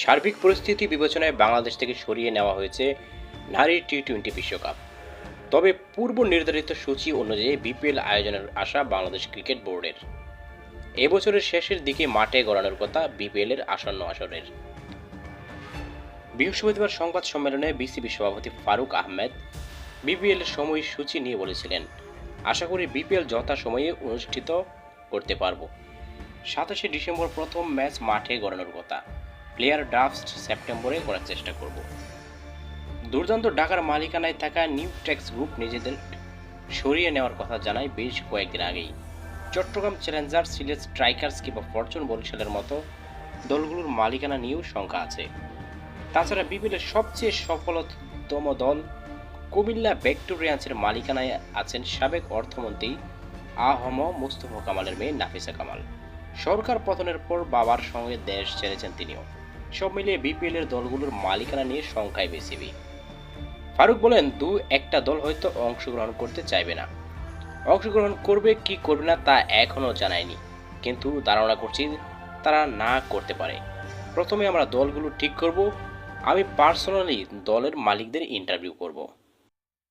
সার্বিক পরিস্থিতি বিবেচনায় বাংলাদেশ থেকে সরিয়ে নেওয়া হয়েছে নারী টি টোয়েন্টি বিশ্বকাপ। তবে পূর্ব নির্ধারিত সূচি অনুযায়ী বিপিএল আয়োজনের আশা বাংলাদেশ ক্রিকেট বোর্ডের। এবছরের শেষের দিকে মাঠে গড়ানোর কথা বিপিএল এর আসন্ন আসরের। বৃহস্পতিবার সংবাদ সম্মেলনে বিসিবি সভাপতি ফারুক আহমেদ বিপিএল এর সময়সূচি নিয়ে বলেছিলেন, আশা করি বিপিএল যথাসময়ে অনুষ্ঠিত করতে পারব। সাতাশে ডিসেম্বর প্রথম ম্যাচ মাঠে গড়ানোর কথা। প্লেয়ার ড্রাফট সেপ্টেম্বরে করার চেষ্টা করব। দুর্দান্ত ঢাকার মালিকানায় থাকা নিউ টেক্স গ্রুপ নিজেদের সরিয়ে নেওয়ার কথা জানায় বেশ কয়েকদিন আগেই। চট্টগ্রাম চ্যালেঞ্জার সিলেট স্ট্রাইকার্স কিংবা ফরচুন বরিশালের মতো দলগুলোর মালিকানা নিয়েও শঙ্কা আছে। তাছাড়া বিপিএলের সবচেয়ে সফলতম দল কুমিল্লা ভিক্টোরিয়ান্সের মালিকানায় আছেন সাবেক অর্থমন্ত্রী আহম মুস্তফা কামালের মেয়ে নাফিসা কামাল। সরকার পতনের পর বাবার সঙ্গে দেশ ছেড়েছেন তিনিও। সব মিলিয়ে বিপিএল এর দলগুলোর মালিকানা নিয়ে সংখ্যায় বিসিবি ফারুক বলেন, দু, একটা দল হয়তো অংশগ্রহণ করতে চাইবে না। অংশগ্রহণ করবে, কি করবে না তা এখনও জানায়নি। কিন্তু ধারণা করছি তারা না করতে পারে। প্রথমে আমরা দলগুলো ঠিক করব। আমি পার্সোনালি দলের মালিকদের ইন্টারভিউ করব।